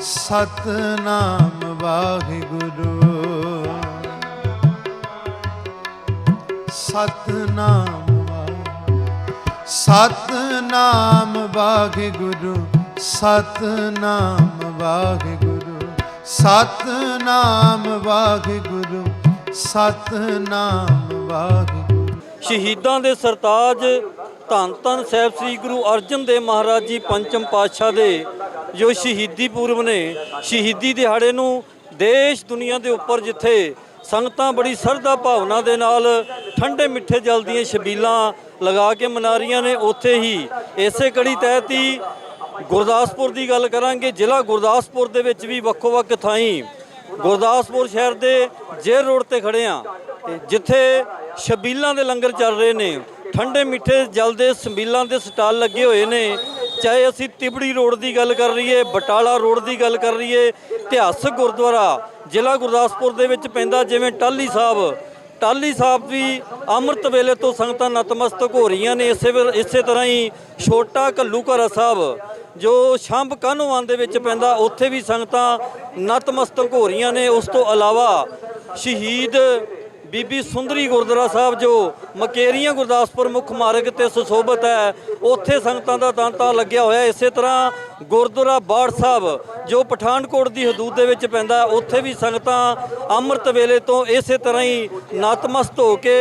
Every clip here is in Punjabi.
ਸਤਨਾਮ ਵਾਹਿਗੁਰੂ। ਸਤਨਾਮ ਵਾ- ਸਤਨਾਮ ਵਾਹਿਗੁਰੂ। ਸਤਨਾਮ ਵਾਹਿਗੁਰੂ। ਸਤਨਾਮ ਵਾਹਿਗੁਰੂ। ਸਤਨਾਮ ਵਾਹਿਗੁਰੂ। ਸ਼ਹੀਦਾਂ ਦੇ ਸਰਤਾਜ ਧੰਨ ਧੰਨ ਸਾਹਿਬ ਸ੍ਰੀ ਗੁਰੂ ਅਰਜਨ ਦੇਵ ਮਹਾਰਾਜ ਜੀ ਪੰਚਮ ਪਾਤਸ਼ਾਹ ਦੇ ਜੋ ਸ਼ਹੀਦੀ ਪੂਰਬ ਨੇ ਸ਼ਹੀਦੀ ਦਿਹਾੜੇ ਨੂੰ ਦੇਸ਼ ਦੁਨੀਆ ਦੇ ਉੱਪਰ ਜਿੱਥੇ ਸੰਗਤਾਂ ਬੜੀ ਸਰਦਾ ਭਾਵਨਾ ਦੇ ਨਾਲ ਠੰਡੇ ਮਿੱਠੇ ਜਲ ਦੀਆਂ ਛਬੀਲਾਂ ਲਗਾ ਕੇ ਮਨਾ ਰਹੀਆਂ ਨੇ, ਉੱਥੇ ਹੀ ਇਸੇ ਕੜੀ ਤਹਿਤ ਹੀ ਗੁਰਦਾਸਪੁਰ ਦੀ ਗੱਲ ਕਰਾਂਗੇ। ਜ਼ਿਲ੍ਹਾ ਗੁਰਦਾਸਪੁਰ ਦੇ ਵਿੱਚ ਵੀ ਵੱਖੋ ਵੱਖ ਥਾਈਂ ਗੁਰਦਾਸਪੁਰ ਸ਼ਹਿਰ ਦੇ ਜੇਰ ਰੋਡ ਤੇ ਖੜੇ ਆ ਜਿੱਥੇ ਛਬੀਲਾਂ ਦੇ ਲੰਗਰ ਚੱਲ ਰਹੇ ਨੇ, ਠੰਡੇ ਮਿੱਠੇ ਜਲ ਦੇ ਸੰਬੀਲਾਂ ਦੇ ਸਟਾਲ ਲੱਗੇ ਹੋਏ ਨੇ ਚਾਹੇ ਅਸੀਂ ਤਿਬੜੀ ਰੋਡ ਦੀ ਗੱਲ ਕਰ ਲਈਏ, ਬਟਾਲਾ ਰੋਡ ਦੀ ਗੱਲ ਕਰ ਲਈਏ, ਇਤਿਹਾਸਕ ਗੁਰਦੁਆਰਾ ਜ਼ਿਲ੍ਹਾ ਗੁਰਦਾਸਪੁਰ ਦੇ ਵਿੱਚ ਪੈਂਦਾ ਜਿਵੇਂ ਟਾਲੀ ਸਾਹਿਬ। ਟਾਲੀ ਸਾਹਿਬ ਵੀ ਅੰਮ੍ਰਿਤ ਵੇਲੇ ਤੋਂ ਸੰਗਤਾਂ ਨਤਮਸਤਕ ਹੋ ਰਹੀਆਂ ਨੇ, ਇਸੇ ਵੇਲੇ- ਇਸੇ ਤਰ੍ਹਾਂ ਹੀ ਛੋਟਾ ਘੱਲੂਘਰਾ ਸਾਹਿਬ, ਜੋ ਸ਼ੰਭ ਕਾਹਨੂੰਵਾਨ ਦੇ ਵਿੱਚ ਪੈਂਦਾ, ਉੱਥੇ ਵੀ ਸੰਗਤਾਂ ਨਤਮਸਤਕ ਹੋ ਰਹੀਆਂ ਨੇ। ਉਸ ਤੋਂ ਇਲਾਵਾ ਸ਼ਹੀਦ ਬੀਬੀ ਸੁੰਦਰੀ ਗੁਰਦੁਆਰਾ ਸਾਹਿਬ, ਜੋ ਮਕੇਰੀਆਂ ਗੁਰਦਾਸਪੁਰ ਮੁੱਖ ਮਾਰਗ ਤੇ ਸੁਸ਼ੋਭਿਤ ਹੈ, ਉੱਥੇ ਸੰਗਤਾਂ ਦਾ ਤਾਂਤਾ ਲੱਗਿਆ ਹੋਇਆ ਇਸੇ ਤਰ੍ਹਾਂ ਗੁਰਦੁਆਰਾ ਬਾੜ ਸਾਹਿਬ, ਜੋ ਪਠਾਨਕੋਟ ਦੀ ਹਦੂਦ ਦੇ ਵਿੱਚ ਪੈਂਦਾ ਉੱਥੇ ਵੀ ਸੰਗਤਾਂ ਅੰਮ੍ਰਿਤ ਵੇਲੇ ਤੋਂ ਇਸੇ ਤਰ੍ਹਾਂ ਹੀ ਨਤਮਸਤ ਹੋ ਕੇ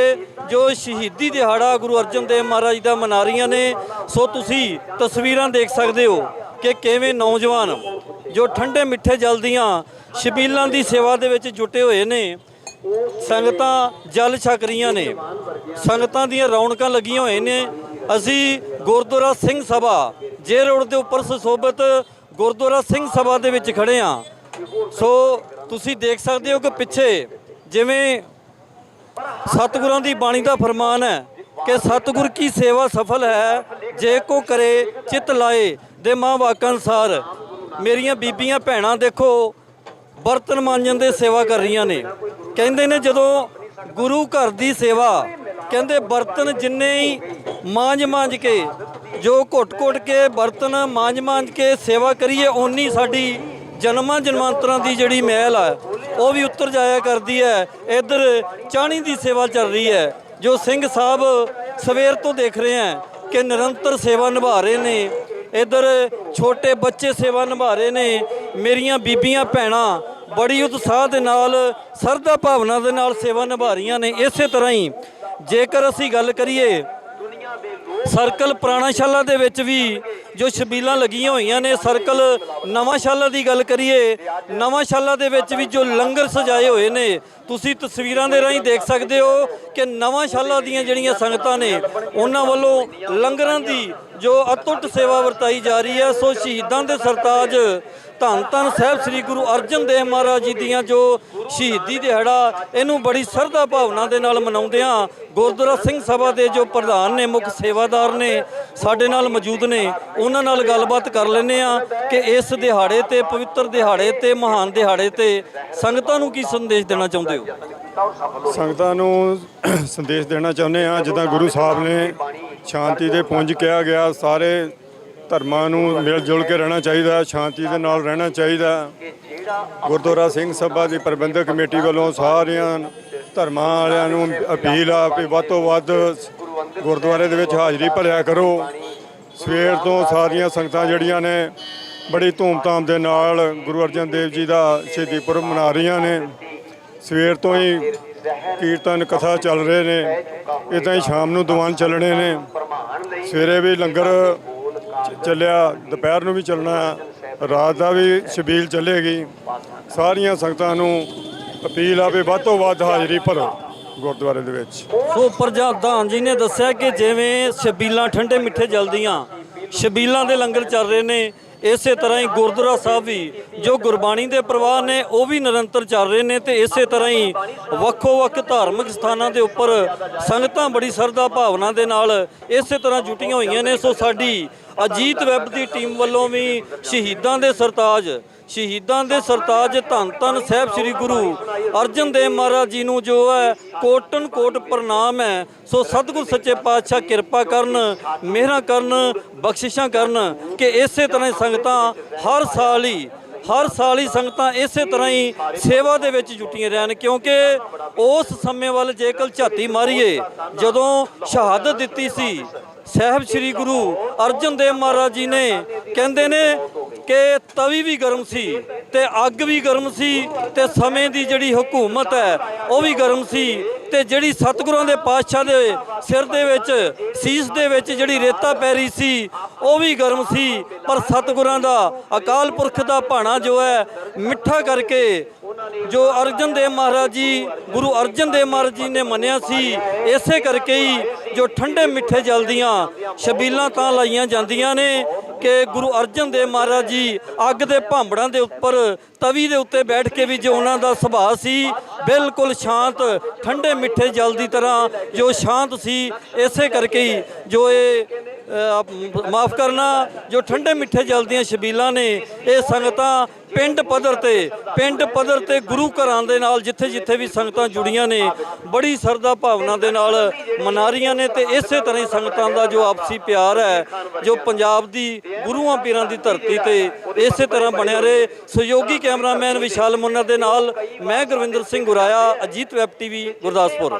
ਜੋ ਸ਼ਹੀਦੀ ਦਿਹਾੜਾ ਗੁਰੂ ਅਰਜਨ ਦੇਵ ਮਹਾਰਾਜ ਦਾ ਮਨਾ ਰਹੀਆਂ ਨੇ, ਸੋ ਤੁਸੀਂ ਤਸਵੀਰਾਂ ਦੇਖ ਸਕਦੇ ਹੋ ਕਿ ਕਿਵੇਂ ਨੌਜਵਾਨ ਜੋ ਠੰਡੇ ਮਿੱਠੇ ਜਲ ਦੀਆਂ ਸ਼ਬੀਲਾਂ ਦੀ ਸੇਵਾ ਦੇ ਵਿੱਚ ਜੁਟੇ ਹੋਏ ਨੇ ਸੰਗਤਾਂ ਜਲ ਛਕ ਰਹੀਆਂ ਨੇ। ਸੰਗਤਾਂ ਦੀਆਂ ਰੌਣਕਾਂ ਲੱਗੀਆਂ ਹੋਏ ਨੇ। ਅਸੀਂ ਗੁਰਦੁਆਰਾ ਸਿੰਘ ਸਭਾ, ਜੇ ਰੋਡ ਦੇ ਉੱਪਰ ਸੁਸ਼ੋਭਿਤ ਗੁਰਦੁਆਰਾ ਸਿੰਘ ਸਭਾ ਦੇ ਵਿੱਚ ਖੜੇ ਆ ਸੋ ਤੁਸੀਂ ਦੇਖ ਸਕਦੇ ਹੋ ਕਿ ਪਿੱਛੇ ਜਿਵੇਂ ਸਤਿਗੁਰਾਂ ਦੀ ਬਾਣੀ ਦਾ ਫਰਮਾਨ ਹੈ ਕਿ ਸਤਿਗੁਰ ਕੀ ਸੇਵਾ ਸਫਲ ਹੈ, ਜੇ ਕੋ ਕਰੇ ਚਿਤ ਲਾਏ ਦੇ ਮਾਂ ਵਾਕਾਂ ਅਨਸਾਰ। ਮੇਰੀਆਂ ਬੀਬੀਆਂ ਭੈਣਾਂ ਦੇਖੋ, ਬਰਤਨ ਮਾਂਜਣ ਦੇ ਸੇਵਾ ਕਰ ਰਹੀਆਂ ਨੇ। ਕਹਿੰਦੇ ਨੇ ਜਦੋਂ ਗੁਰੂ ਘਰ ਦੀ ਸੇਵਾ, ਕਹਿੰਦੇ ਬਰਤਨ ਜਿੰਨੇ ਹੀ ਮਾਂਜ ਮਾਂਜ ਕੇ, ਜੋ ਘੁੱਟ-ਘੁੱਟ ਕੇ ਬਰਤਨ ਮਾਂਜ ਮਾਂਜ ਕੇ ਸੇਵਾ ਕਰੀਏ, ਓਨੀ ਸਾਡੀ ਜਨਮਾਂ ਜਨਮਾਂਤਰਾਂ ਦੀ ਜਿਹੜੀ ਮਹਿਲ ਆ, ਉਹ ਵੀ ਉੱਤਰ ਜਾਇਆ ਕਰਦੀ ਹੈ। ਇੱਧਰ ਚਾਣੀ ਦੀ ਸੇਵਾ ਚੱਲ ਰਹੀ ਹੈ, ਜੋ ਸਿੰਘ ਸਾਹਿਬ ਸਵੇਰ ਤੋਂ ਦੇਖ ਰਹੇ ਆ ਕਿ ਨਿਰੰਤਰ ਸੇਵਾ ਨਿਭਾ ਰਹੇ ਨੇ। ਇੱਧਰ ਛੋਟੇ ਬੱਚੇ ਸੇਵਾ ਨਿਭਾ ਰਹੇ ਨੇ, ਮੇਰੀਆਂ ਬੀਬੀਆਂ, ਭੈਣਾਂ ਬੜੀ ਉਤਸ਼ਾਹ ਦੇ ਨਾਲ, ਸਰਦਾ ਭਾਵਨਾ ਦੇ ਨਾਲ ਸੇਵਾ ਨਿਭਾ ਰਹੀਆਂ ਨੇ। ਇਸੇ ਤਰ੍ਹਾਂ ਹੀ ਜੇਕਰ ਅਸੀਂ ਗੱਲ ਕਰੀਏ, ਸਰਕਲ ਪੁਰਾਣਾਸ਼ਾਲਾ ਦੇ ਵਿੱਚ ਵੀ ਜੋ ਸ਼ਬੀਲਾਂ ਲੱਗੀਆਂ ਹੋਈਆਂ ਨੇ, ਸਰਕਲ ਨਵਾਂਸ਼ਾਲਾ ਦੀ ਗੱਲ ਕਰੀਏ, ਨਵਾਂਸ਼ਾਲਾ ਦੇ ਵਿੱਚ ਵੀ ਜੋ ਲੰਗਰ ਸਜਾਏ ਹੋਏ ਨੇ, ਤੁਸੀਂ ਤਸਵੀਰਾਂ ਦੇ ਰਾਹੀਂ ਦੇਖ ਸਕਦੇ ਹੋ ਕਿ ਨਵਾਂਸ਼ਾਲਾ ਦੀਆਂ ਜਿਹੜੀਆਂ ਸੰਗਤਾਂ ਨੇ, ਉਹਨਾਂ ਵੱਲੋਂ ਲੰਗਰਾਂ ਦੀ ਜੋ ਅਤੁੱਟ ਸੇਵਾ ਵਰਤਾਈ ਜਾ ਰਹੀ ਹੈ, ਸੋ ਸ਼ਹੀਦਾਂ ਦੇ ਸਰਤਾਜ ਧੰਨ ਧੰਨ ਸਾਹਿਬ ਸ੍ਰੀ ਗੁਰੂ ਅਰਜਨ ਦੇਵ ਮਹਾਰਾਜ ਜੀ ਦੀਆਂ ਜੋ ਸ਼ਹੀਦੀ ਦਿਹਾੜਾ, ਇਹਨੂੰ ਬੜੀ ਸਰਦਾ ਭਾਵਨਾ ਦੇ ਨਾਲ ਮਨਾਉਂਦੇ ਆ ਗੁਰਦੁਆਰਾ ਸਿੰਘ ਸਭਾ ਦੇ ਜੋ ਪ੍ਰਧਾਨ ਨੇ, ਮੁੱਖ ਸੇਵਾਦਾਰ ਨੇ, ਸਾਡੇ ਨਾਲ ਮੌਜੂਦ ਨੇ, ਉਹਨਾਂ ਨਾਲ ਗੱਲਬਾਤ ਕਰ ਲੈਂਦੇ ਆ ਕਿ ਇਸ ਦਿਹਾੜੇ ਤੇ, ਪਵਿੱਤਰ ਦਿਹਾੜੇ ਤੇ, ਮਹਾਨ ਦਿਹਾੜੇ ਤੇ ਸੰਗਤਾਂ ਨੂੰ ਕੀ ਸੰਦੇਸ਼ ਦੇਣਾ ਚਾਹੁੰਦੇ ਹੋ? ਸੰਗਤਾਂ ਨੂੰ ਸੰਦੇਸ਼ ਦੇਣਾ ਚਾਹੁੰਦੇ ਆ ਜਿੱਦਾਂ ਗੁਰੂ ਸਾਹਿਬ ਨੇ ਸ਼ਾਂਤੀ ਦੇ ਪੁੰਜ ਕਿਹਾ ਗਿਆ, ਸਾਰੇ ਧਰਮਾਂ ਨੂੰ ਮਿਲ ਜੁਲ ਕੇ ਰਹਿਣਾ ਚਾਹੀਦਾ, ਸ਼ਾਂਤੀ ਦੇ ਨਾਲ ਰਹਿਣਾ ਚਾਹੀਦਾ। ਗੁਰਦੁਆਰਾ ਸਿੰਘ ਸਭਾ ਦੀ ਪ੍ਰਬੰਧਕ ਕਮੇਟੀ ਵੱਲੋਂ ਸਾਰਿਆਂ ਧਰਮਾਂ ਵਾਲਿਆਂ ਨੂੰ ਅਪੀਲ ਆ ਕਿ ਵੱਧ ਤੋਂ ਵੱਧ ਗੁਰਦੁਆਰੇ ਦੇ ਵਿੱਚ ਹਾਜ਼ਰੀ ਭਰਿਆ ਕਰੋ। ਸਵੇਰ ਤੋਂ ਸਾਰੀਆਂ ਸੰਗਤਾਂ ਜਿਹੜੀਆਂ ਨੇ, ਬੜੀ ਧੂਮਧਾਮ ਦੇ ਨਾਲ ਗੁਰੂ ਅਰਜਨ ਦੇਵ ਜੀ ਦਾ ਸ਼ਹੀਦੀ ਪੁਰਬ ਮਨਾ ਰਹੀਆਂ ਨੇ। ਸਵੇਰ ਤੋਂ ਹੀ ਕੀਰਤਨ ਕਥਾ ਚੱਲ ਰਹੇ ਨੇ ਇਦਾਂ ਹੀ ਸ਼ਾਮ ਨੂੰ ਦੀਵਾਨ ਚੱਲਣੇ ਨੇ। ਸਵੇਰੇ ਵੀ ਲੰਗਰ ਚੱਲਿਆ, ਦੁਪਹਿਰ ਨੂੰ ਵੀ ਚੱਲਣਾ, ਰਾਤ ਦਾ ਵੀ ਸ਼ਬੀਲ ਚੱਲੇਗੀ। ਸਾਰੀਆਂ ਸੰਗਤਾਂ ਨੂੰ ਅਪੀਲ ਆ ਵੀ ਵੱਧ ਤੋਂ ਵੱਧ ਹਾਜ਼ਰੀ ਭਰੋ ਗੁਰਦੁਆਰੇ ਦੇ ਵਿੱਚ। ਸੋ ਪ੍ਰਧਾਨ ਜੀ ਨੇ ਦੱਸਿਆ ਕਿ ਜਿਵੇਂ ਸ਼ਬੀਲਾਂ ਠੰਡੇ ਮਿੱਠੇ ਜਲਦੀਆਂ, ਸ਼ਬੀਲਾਂ ਦੇ ਲੰਗਰ ਚੱਲ ਰਹੇ ਨੇ ਇਸੇ ਤਰ੍ਹਾਂ ਹੀ ਗੁਰਦੁਆਰਾ ਸਾਹਿਬ ਵੀ, ਜੋ ਗੁਰਬਾਣੀ ਦੇ ਪ੍ਰਵਾਹ ਨੇ, ਉਹ ਵੀ ਨਿਰੰਤਰ ਚੱਲ ਰਹੇ ਨੇ ਤੇ ਇਸੇ ਤਰ੍ਹਾਂ ਹੀ ਵੱਖੋ ਵੱਖ ਧਾਰਮਿਕ ਸਥਾਨਾਂ ਦੇ ਉੱਪਰ ਸੰਗਤਾਂ ਬੜੀ ਸਰਦਾ ਭਾਵਨਾ ਦੇ ਨਾਲ ਇਸੇ ਤਰ੍ਹਾਂ ਜੁਟੀਆਂ ਹੋਈਆਂ ਨੇ। ਸੋ ਸਾਡੀ ਅਜੀਤ ਵੈਬ ਦੀ ਟੀਮ ਵੱਲੋਂ ਵੀ ਸ਼ਹੀਦਾਂ ਦੇ ਸਰਤਾਜ ਸ਼ਹੀਦਾਂ ਦੇ ਸਰਤਾਜ ਧੰਨ ਧੰਨ ਸਾਹਿਬ ਸ੍ਰੀ ਗੁਰੂ ਅਰਜਨ ਦੇਵ ਮਹਾਰਾਜ ਜੀ ਨੂੰ ਜੋ ਹੈ ਕੋਟਨ ਕੋਟ ਪ੍ਰਣਾਮ ਹੈ। ਸੋ ਸਤਿਗੁਰ ਸੱਚੇ ਪਾਤਸ਼ਾਹ ਕਿਰਪਾ ਕਰਨ, ਮਿਹਰਾਂ ਕਰਨ, ਬਖਸ਼ਿਸ਼ਾਂ ਕਰਨ ਕਿ ਇਸੇ ਤਰ੍ਹਾਂ ਹੀ ਸੰਗਤਾਂ ਹਰ ਸਾਲ ਹੀ, ਹਰ ਸਾਲ ਹੀ ਸੰਗਤਾਂ ਇਸੇ ਤਰ੍ਹਾਂ ਹੀ ਸੇਵਾ ਦੇ ਵਿੱਚ ਜੁਟੀਆਂ ਰਹਿਣ ਕਿਉਂਕਿ ਉਸ ਸਮੇਂ ਵੱਲ ਜੇਕਰ ਝਾਤੀ ਮਾਰੀਏ, ਜਦੋਂ ਸ਼ਹਾਦਤ ਦਿੱਤੀ ਸੀ, ਸਾਹਿਬ ਸ੍ਰੀ ਗੁਰੂ ਅਰਜਨ ਦੇਵ ਮਹਾਰਾਜ ਜੀ ਨੇ, ਕਹਿੰਦੇ ਨੇ ਕਿ ਤਵੀ ਵੀ ਗਰਮ ਸੀ ਤੇ ਅੱਗ ਵੀ ਗਰਮ ਸੀ ਤੇ ਸਮੇਂ ਦੀ ਜਿਹੜੀ ਹਕੂਮਤ ਹੈ, ਉਹ ਵੀ ਗਰਮ ਸੀ ਤੇ ਜਿਹੜੀ ਸਤਿਗੁਰਾਂ ਦੇ ਪਾਤਸ਼ਾਹ ਦੇ ਸਿਰ ਦੇ ਵਿੱਚ, ਸੀਸ ਦੇ ਵਿੱਚ ਜਿਹੜੀ ਰੇਤਾ ਪੈ ਰਹੀ ਸੀ, ਉਹ ਵੀ ਗਰਮ ਸੀ। ਪਰ ਸਤਿਗੁਰਾਂ ਦਾ, ਅਕਾਲ ਪੁਰਖ ਦਾ ਭਾਣਾ ਜੋ ਹੈ, ਮਿੱਠਾ ਕਰਕੇ ਜੋ ਅਰਜਨ ਦੇਵ ਮਹਾਰਾਜ ਜੀ, ਗੁਰੂ ਅਰਜਨ ਦੇਵ ਮਹਾਰਾਜ ਜੀ ਨੇ ਮੰਨਿਆ ਸੀ, ਇਸੇ ਕਰਕੇ ਹੀ ਜੋ ਠੰਡੇ ਮਿੱਠੇ ਜਲ ਦੀਆਂ ਛਬੀਲਾਂ ਤਾਂ ਲਾਈਆਂ ਜਾਂਦੀਆਂ ਨੇ ਕਿ ਗੁਰੂ ਅਰਜਨ ਦੇਵ ਮਹਾਰਾਜ ਜੀ ਅੱਗ ਦੇ ਭਾਂਬੜਾਂ ਦੇ ਉੱਪਰ ਤਵੀ ਦੇ ਉੱਤੇ ਬੈਠ ਕੇ ਵੀ ਜੋ ਉਹਨਾਂ ਦਾ ਸੁਭਾਅ ਸੀ, ਬਿਲਕੁਲ ਸ਼ਾਂਤ, ਠੰਡੇ ਮਿੱਠੇ ਜਲ ਦੀ ਤਰ੍ਹਾਂ ਜੋ ਸ਼ਾਂਤ ਸੀ, ਇਸੇ ਕਰਕੇ ਹੀ ਜੋ ਇਹ ਮਾਫ ਕਰਨਾ, ਜੋ ਠੰਡੇ ਮਿੱਠੇ ਜਲ ਦੀਆਂ ਸ਼ਬੀਲਾਂ ਨੇ, ਇਹ ਸੰਗਤਾਂ ਪਿੰਡ ਪੱਧਰ ਤੇ, ਪਿੰਡ ਪੱਧਰ ਤੇ ਗੁਰੂ ਘਰਾਂ ਦੇ ਨਾਲ ਜਿੱਥੇ ਜਿੱਥੇ ਵੀ ਸੰਗਤਾਂ ਜੁੜੀਆਂ ਨੇ, ਬੜੀ ਸਰਦਾ ਭਾਵਨਾ ਦੇ ਨਾਲ ਮਨਾ ਰਹੀਆਂ ਨੇ ਤੇ ਇਸੇ ਤਰ੍ਹਾਂ ਹੀ ਸੰਗਤਾਂ ਦਾ ਜੋ ਆਪਸੀ ਪਿਆਰ ਹੈ, ਜੋ ਪੰਜਾਬ ਦੀ ਗੁਰੂਆਂ ਪੀਰਾਂ ਦੀ ਧਰਤੀ ਤੇ ਇਸੇ ਤਰ੍ਹਾਂ ਬਣਿਆ ਰਹੇ। ਸਹਿਯੋਗੀ ਕੈਮਰਾਮੈਨ ਵਿਸ਼ਾਲ ਮੁੰਨਾ ਦੇ ਨਾਲ ਮੈਂ ਗੁਰਵਿੰਦਰ ਸਿੰਘ ਗੁਰਾਇਆ ਅਜੀਤ ਵੈਬ ਟੀਵੀ, ਗੁਰਦਾਸਪੁਰ।